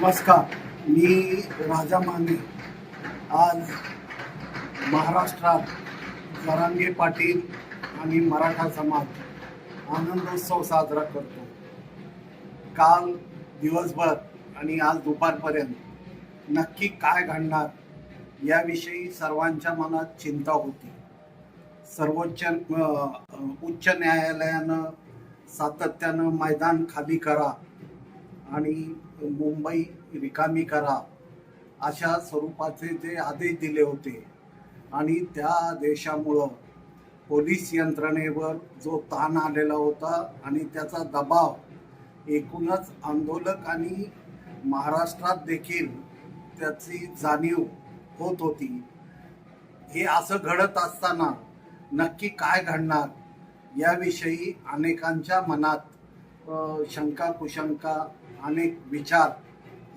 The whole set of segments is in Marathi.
नमस्कार मी राजा माने. आज महाराष्ट्रात जरांगे पाटील आणि मराठा समाज आनंदोत्सव साजरा करतो. काल दिवसभर आणि आज दुपारपर्यंत नक्की काय घडणार याविषयी सर्वांच्या मनात चिंता होती. सर्वोच्च उच्च न्यायालयानं सातत्यानं मैदान खाली करा आणि मुंबई रिकामी करा अशा स्वरूपाचे जे आदेश दिले होते. आणि त्या आदेशामुळं पोलीस यंत्रणेवर जो ताण आलेला होता आणि त्याचा दबाव एकूणच आंदोलक आणि महाराष्ट्रात देखील त्याची जाणीव होत होती. हे असं घडत असताना नक्की काय घडणार याविषयी अनेकांच्या मनात शंका कुशंका अनेक विचार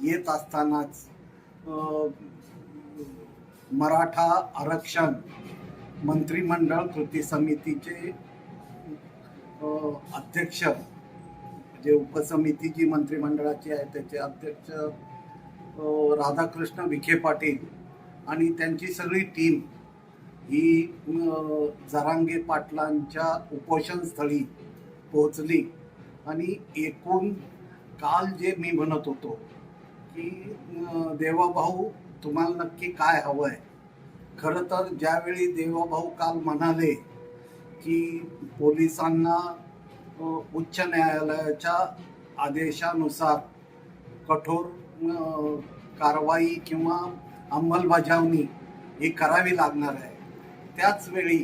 येत असतानाच मराठा आरक्षण मंत्रिमंडळ कृती समितीचे अध्यक्ष जे उपसमिती जी मंत्रिमंडळाची आहे त्याचे अध्यक्ष राधाकृष्ण विखे पाटील आणि त्यांची सगळी टीम ही जरांगे पाटलांच्या उपोषणस्थळी पोहोचली. आणि एकूण काल जे मी म्हणत होतो की देवाभाऊ तुम्हाला नक्की काय हवं आहे खरं तर ज्यावेळी देवाभाऊ काल म्हणाले की पोलिसांना उच्च न्यायालयाच्या आदेशानुसार कठोर कारवाई किंवा अंमलबजावणी ही करावी लागणार आहे. त्याच वेळी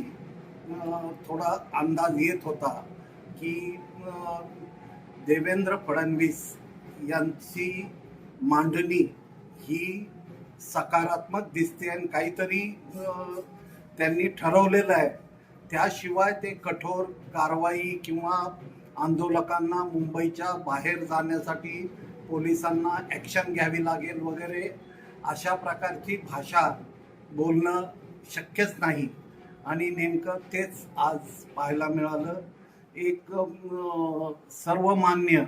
थोडा अंदाज येत होता की देवेंद्र फडणवीस यांची मांडणी ही सकारात्मक दिसते आणि काहीतरी त्यांनी ठरवलेलं आहे. त्याशिवाय ते कठोर कारवाई किंवा आंदोलकांना मुंबईच्या बाहेर जाण्यासाठी पोलिसांना ॲक्शन घ्यावी लागेल वगैरे अशा प्रकारची भाषा बोलणं शक्यच नाही. आणि नेमकं तेच आज पाहायला मिळालं. एक सर्वमान्य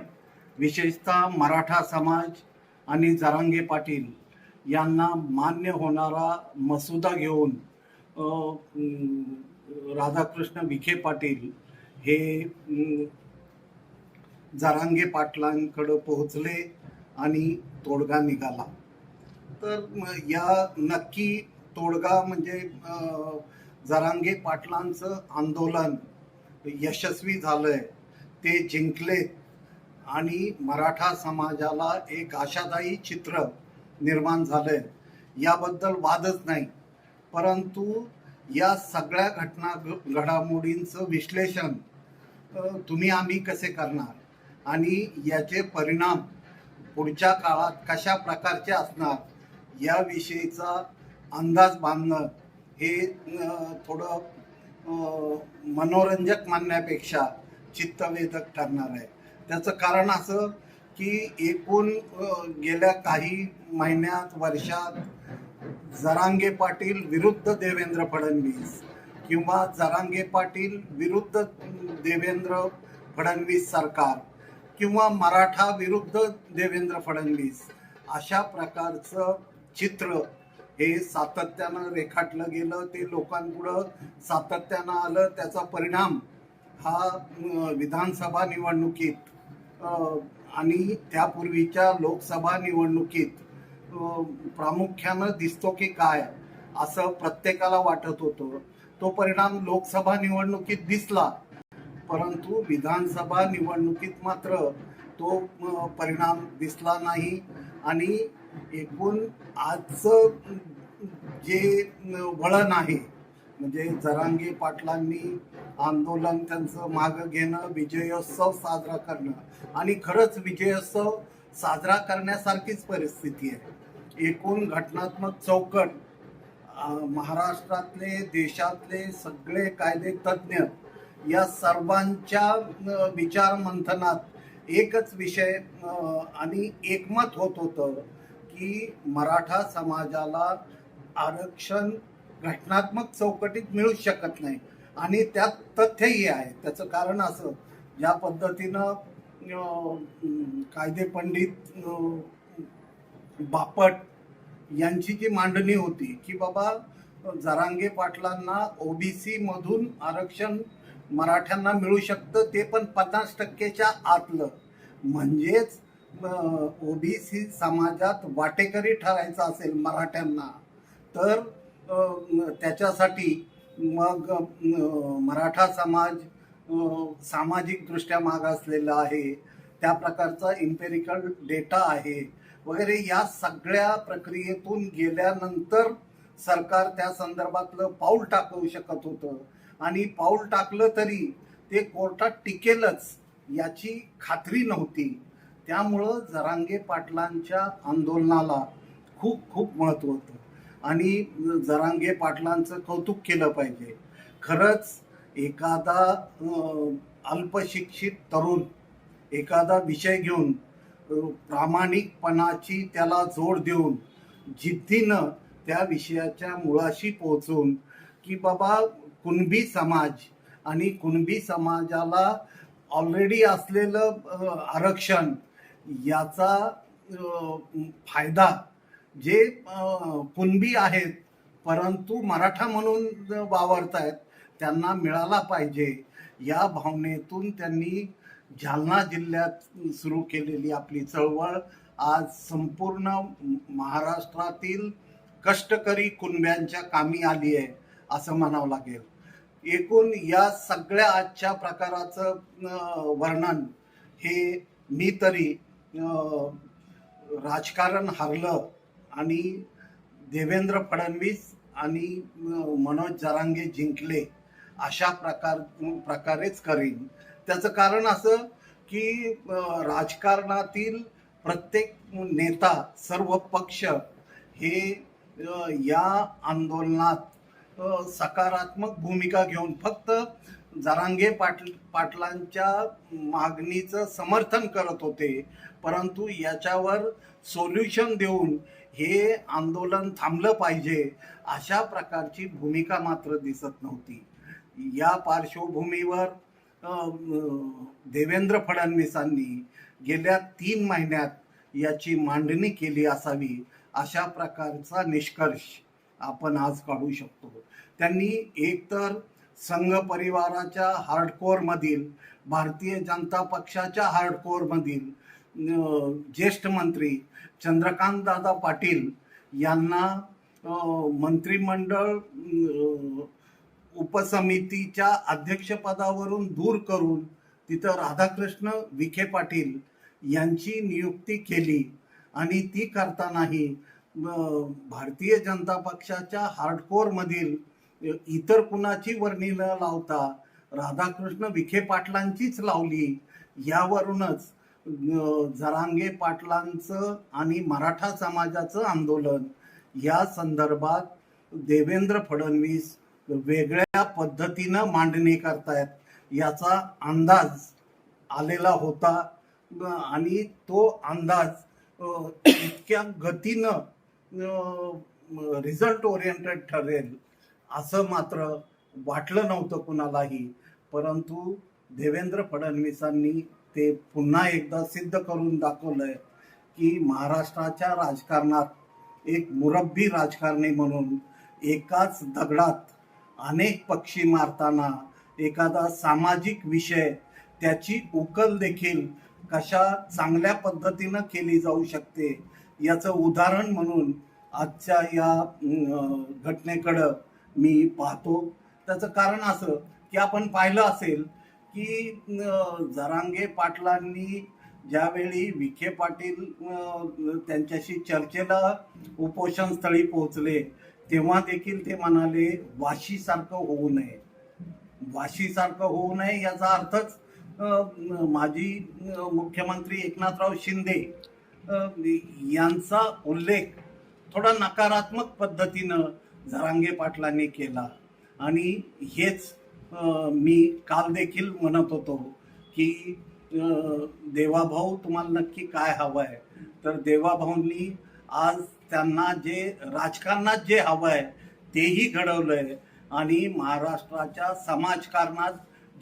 विशेषतः मराठा समाज आणि जरांगे पाटील यांना मान्य होणारा मसुदा घेऊन राधाकृष्ण विखे पाटील हे जरांगे पाटलांकडं पोहोचले आणि तोडगा निघाला. तर या नक्की तोडगा म्हणजे जरांगे पाटलांचं आंदोलन यशस्वी झालंय ते जिंकले. आणि मराठा समाजाला एक आशादायी चित्र निर्माण झालंय. याबद्दल वादच नाही. परंतु या सगळ्या घटना घडामोडींचं विश्लेषण तुम्ही आम्ही कसे करणार? आणि याचे परिणाम पुढच्या काळात कशा प्रकारचे असणार? याविषयीचा अंदाज बांधणं हे थोडं मनोरंजक मानण्यापेक्षा चित्तवेधक ठरणार आहे. त्याचं कारण असं की एकूण गेल्या काही महिन्यात वर्षात जरांगे पाटील विरुद्ध देवेंद्र फडणवीस किंवा जरांगे पाटील विरुद्ध देवेंद्र फडणवीस सरकार किंवा मराठा विरुद्ध देवेंद्र फडणवीस अशा प्रकारचं चित्र हे सातत्यानं रेखाटलं गेलं ते लोकांपुढं सातत्यानं आलं त्याचा परिणाम हा विधानसभा निवडणुकीत आणि त्यापूर्वीच्या लोकसभा निवडणुकीत प्रामुख्यानं दिसतो की काय असं प्रत्येकाला वाटत होतं. तो परिणाम लोकसभा निवडणुकीत दिसला परंतु विधानसभा निवडणुकीत मात्र तो परिणाम दिसला नाही. आणि एकूण आजचं जे वळण आहे म्हणजे जरांगे पाटलांनी आंदोलन त्यांचं मागं घेणं विजयोत्सव साजरा करणं आणि खरंच विजयोत्सव साजरा करण्यासारखीच परिस्थिती आहे. एकूण घटनात्मक चौकट महाराष्ट्रातले देशातले सगळे कायदे तज्ज्ञ या सर्वांच्या विचारमंथनात एकच विषय आणि एकमत होत होतं की मराठा समाजाला आरक्षण घटनात्मक चौकटीत मिळू शकत नाही. आणि त्यात तथ्यही आहे. त्याचं कारण असं ज्या पद्धतीनं कायदे पंडित बापट यांची जी मांडणी होती की बाबा जरांगे पाटलांना ओबीसी मधून आरक्षण मराठ्यांना मिळू शकतं ते पण पन्नास टक्केच्या आतलं. म्हणजेच ओबीसी समाजात वाटेकरी ठरायचं असेल मराठ्यांना तर त्याच्यासाठी मग मराठा समाज सामाजिकदृष्ट्या मागासलेला आहे. त्या प्रकारचा इम्पेरिकल डेटा आहे. वगैरे या सगळ्या प्रक्रियेतून गेल्यानंतर सरकार त्या संदर्भातलं पाऊल टाकवू शकत होतं. आणि पाऊल टाकलं तरी ते कोर्टात टिकेलच याची खात्री नव्हती. त्यामुळं जरांगे पाटलांच्या आंदोलनाला खूप खूप महत्त्व होतं. आणि जरांगे पाटलांचं कौतुक केलं पाहिजे. खरंच एखादा अल्पशिक्षित तरुण एखादा विषय घेऊन प्रामाणिकपणाची त्याला जोड देऊन जिद्दीनं त्या विषयाच्या मुळाशी पोहोचून की बाबा कुणबी समाज आणि कुणबी समाजाला ऑलरेडी असलेलं आरक्षण याचा फायदा जे कुणबी आहेत परंतु मराठा म्हणून वावरत आहेत त्यांना मिळाला पाहिजे. या भावनेतून त्यांनी जालना जिल्ह्यात सुरू केलेली आपली चळवळ आज संपूर्ण महाराष्ट्रातील कष्टकरी कुणब्यांच्या कामी आली आहे असं म्हणावं लागेल. एकूण या सगळ्या आजच्या प्रकाराचं वर्णन हे मी तरी राजकारण हरलं आणि देवेंद्र फडणवीस आणि मनोज जरांगे जिंकले अशा प्रकार प्रकारेच करीन. त्याचं कारण असं की राजकारणातील प्रत्येक नेता सर्व पक्ष हे या आंदोलनात सकारात्मक भूमिका घेऊन फक्त जरांगे पाट पाटलांच्या मागणीचं समर्थन करत होते. परंतु याच्यावर सोल्युशन देऊन हे आंदोलन थांबलं पाहिजे अशा प्रकारची भूमिका मात्र दिसत नव्हती. या पार्श्वभूमीवर देवेंद्र फडणवीसांनी गेल्या तीन महिन्यात याची मांडणी केली असावी अशा प्रकारचा निष्कर्ष आपण आज काढू शकतो. त्यांनी एकतर संघ परिवाराच्या हार्डकोअरमधील भारतीय जनता पक्षाच्या हार्डकोअरमधील ज्येष्ठ मंत्री चंद्रकांत दादा पाटील यांना मंत्रिमंडळ उपसमितीच्या अध्यक्षपदावरून दूर करून तिथं राधाकृष्ण विखे पाटील यांची नियुक्ती केली. आणि ती करतानाही भारतीय जनता पक्षाच्या हार्डकोरमधील इतर कुणाची वर्णी न लावता राधाकृष्ण विखे पाटलांचीच लावली. यावरूनच जरांगे पाटलांचं आणि मराठा समाजाचं आंदोलन. या संदर्भात देवेंद्र फडणवीस वेगळ्या पद्धतीनं मांडणी करतायत. याचा अंदाज आलेला होता. आणि तो अंदाज इतक्या गतीनं रिझल्ट ओरिएंटेड ठरेल असं मात्र वाटलं नव्हतं कुणालाही. परंतु देवेंद्र फडणवीसांनी ते पुन्हा एकदा सिद्ध करून दाखवलंय की महाराष्ट्राच्या राजकारणात एक मुरब्बी राजकारणी म्हणून एकाच दगडात अनेक पक्षी मारताना एखादा सामाजिक विषय त्याची उकल देखील कशा चांगल्या पद्धतीनं केली जाऊ शकते याचं उदाहरण म्हणून आजच्या या घटनेकडं मी पाहतो. त्याचं कारण असं की आपण पाहिलं असेल की जरांगे पाटलांनी ज्यावेळी विखे पाटील त्यांच्याशी चर्चेला उपोषण स्थळी पोहोचले तेव्हा देखील ते म्हणाले वाशीसारखं होऊ नये. वाशीसारखं होऊ नये याचा अर्थच माजी मुख्यमंत्री एकनाथराव शिंदे यांचा उल्लेख थोडा नकारात्मक पद्धतीनं झरांगे पाटलांनी केला. आणि हेच मी काल देखील म्हणत होतो की देवाभाऊ तुम्हाला नक्की काय हवं आहे तर देवाभाऊंनी आज त्यांना जे राजकारणात जे हवं आहे तेही घडवलंय. आणि महाराष्ट्राच्या समाजकारणात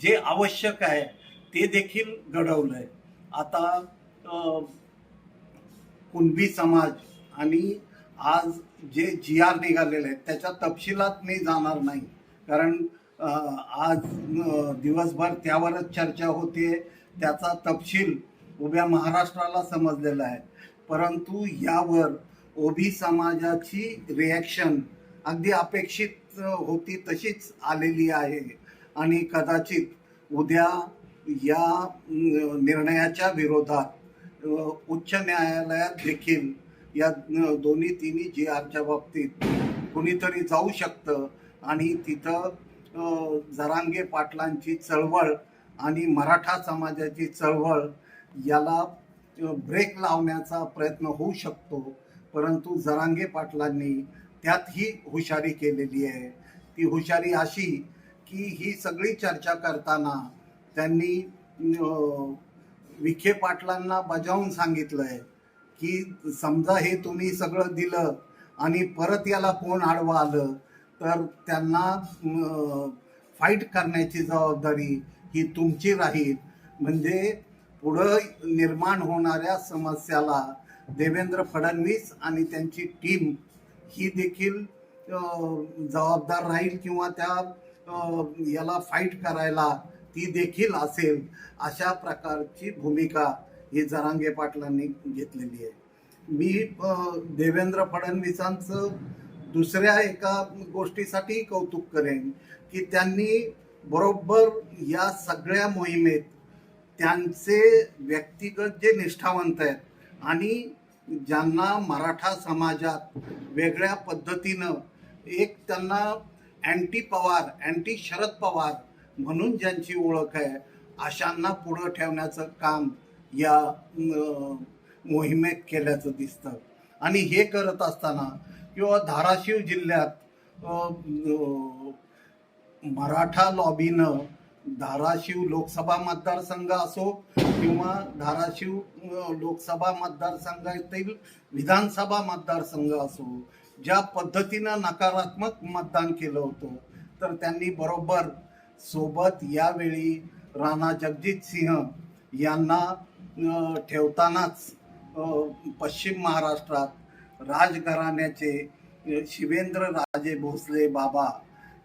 जे आवश्यक आहे ते देखील घडवलंय. आता कुणबी समाज आणि आज जे जी आर निघालेले आहेत त्याच्या तपशिलात मी जाणार नाही. कारण आज दिवसभर त्यावरच चर्चा होते. त्याचा तपशील उभ्या महाराष्ट्राला समजलेला आहे. परंतु यावर ओबी समाजाची रिॲक्शन अगदी अपेक्षित होती तशीच आलेली आहे. आणि कदाचित उद्या या निर्णयाच्या विरोधात उच्च न्यायालयात देखील या दोन्ही तिन्ही जी आरच्या बाबतीत कुणीतरी जाऊ शकतं आणि तिथं जरांगे पाटलांची चळवळ आणि मराठा समाजाची चळवळ याला ब्रेक लावण्याचा प्रयत्न होऊ शकतो. परंतु जरांगे पाटलांनी त्यात ही हुशारी केलेली आहे. ती हुशारी अशी की ही सगळी चर्चा करताना त्यांनी विखे पाटलांना बजावून सांगितलं आहे की समजा हे तुम्ही सगळं दिलं आणि परत याला कोण आडवं आलं तर त्यांना फाईट करण्याची जबाबदारी ही तुमची राहील. म्हणजे पुढं निर्माण होणाऱ्या समस्याला देवेंद्र फडणवीस आणि त्यांची टीम ही देखील जबाबदार राहील किंवा त्या याला फाईट करायला ती देखील असेल अशा प्रकारची भूमिका ही जरांगे पाटलांनी घेतलेली आहे. मी देवेंद्र फडणवीसांचं दुसऱ्या एका गोष्टीसाठी कौतुक करेन की त्यांनी बरोबर या सगळ्या मोहिमेत त्यांचे व्यक्तिगत जे निष्ठावंत आहेत आणि ज्यांना मराठा समाजात वेगळ्या पद्धतीनं एक त्यांना अँटी पवार अँटी शरद पवार म्हणून ज्यांची ओळख आहे अशांना पुढं ठेवण्याचं काम या मोहिमेत केल्याचं दिसतं. आणि हे करत असताना किंवा धाराशिव जिल्ह्यात मराठा लॉबीनं धाराशिव लोकसभा मतदारसंघ असो किंवा धाराशिव लोकसभा मतदारसंघातील विधानसभा मतदारसंघ असो ज्या पद्धतीनं नकारात्मक मतदान केलं होतं तर त्यांनी बरोबर सोबत यावेळी राणा जगजित सिंह यांना ठेवतानाच पश्चिम महाराष्ट्रात राजघराण्याचे शिवेंद्र राजे भोसले बाबा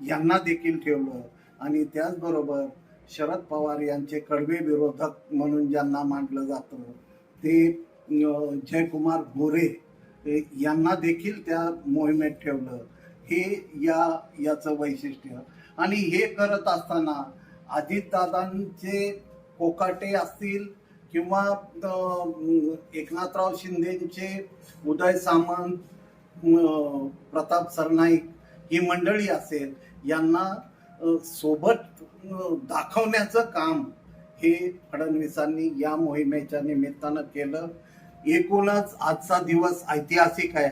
यांना देखील ठेवलं. आणि त्याचबरोबर शरद पवार यांचे कडवे विरोधक म्हणून ज्यांना मांडलं जातं ते जयकुमार गोरे यांना देखील त्या मोहिमेत ठेवलं. हे या याचं वैशिष्ट्य. आणि हे करत असताना अजितदादांचे कोकाटे असतील किंवा एकनाथराव शिंदेचे उदय सामंत प्रताप सरनाईक ही मंडळी असेल यांना सोबत दाखवण्याचं काम हे फडणवीसांनी या मोहिमेच्या निमित्तानं केलं. एकूणच आजचा दिवस ऐतिहासिक आहे.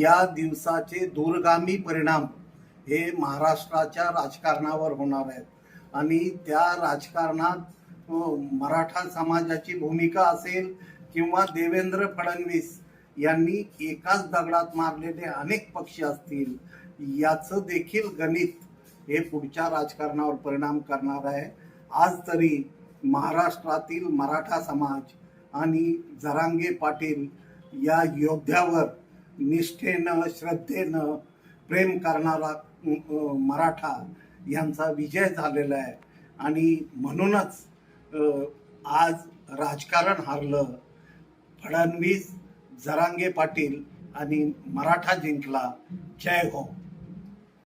या दिवसाचे दूरगामी परिणाम हे महाराष्ट्राच्या राजकारणावर होणार आहेत. आणि त्या राजकारणात हो, मराठा समाजाची भूमिका असेल किंवा देवेंद्र फडणवीस यांनी एकाच दगडात मारलेले अनेक पक्ष असतील याचं देखील गणित हे पुढच्या राजकारणावर परिणाम करणार आहे. आज तरी महाराष्ट्रातील मराठा समाज आणि जरांगे पाटील या योद्ध्यावर निष्ठेनं श्रद्धेनं प्रेम करणारा मराठा यांचा विजय झालेला आहे. आणि म्हणूनच आज राजकारण हारलं. फडणवीस जरांगे पाटील आणि मराठा जिंकला. जय हो.